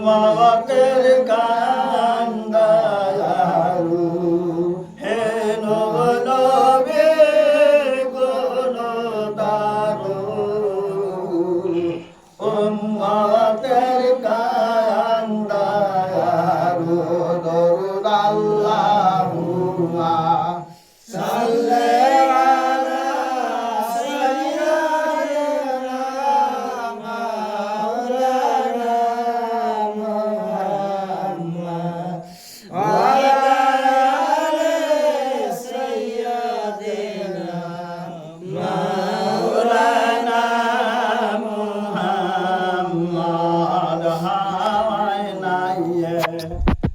উম্মতের কান্দায়ারু হে নবী কোন দারু উম্মতের কান্দায়ারু দরুদ আল্লাহুম্মা।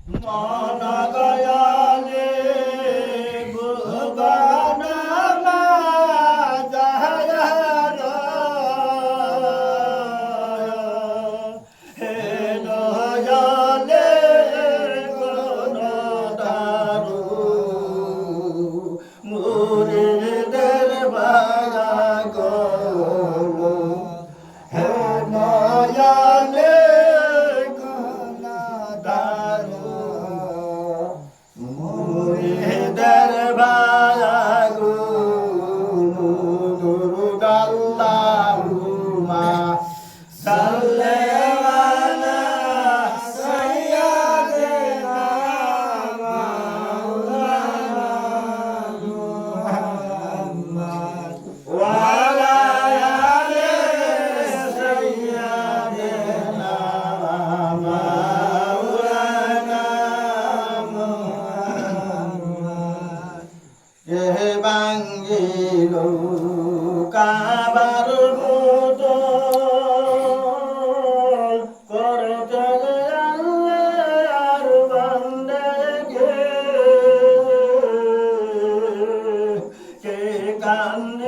माना गया এ বাঙ্গিল কাবার মতো করতে আল্লাহর বান্দাকে কে কান্দি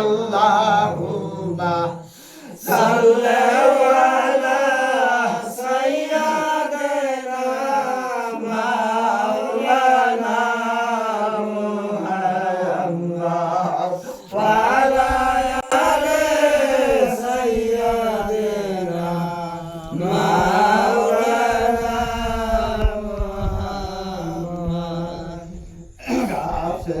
দরুদ আল্লাহুম্মা সাল্লাল্লাহু আলা সাইয়্যিদিনা মাওলানা মুহাম্মদ ওয়া আলা আলি সাইয়্যিদিনা মাওলানা মুহাম্মদ গাছে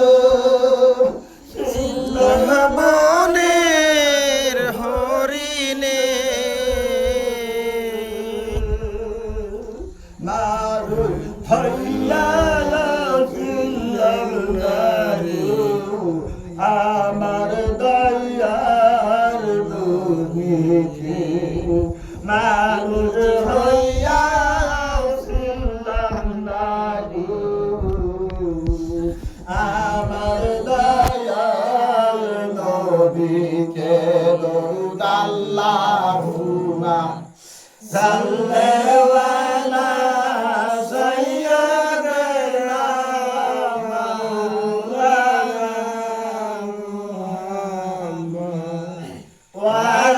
আমার দয়ার দুনিকে মানুষ হইয়া আমার দয়াল নবীকে দরুদ আল্লাহুম্মা সাল্লাল্লাহু Wow.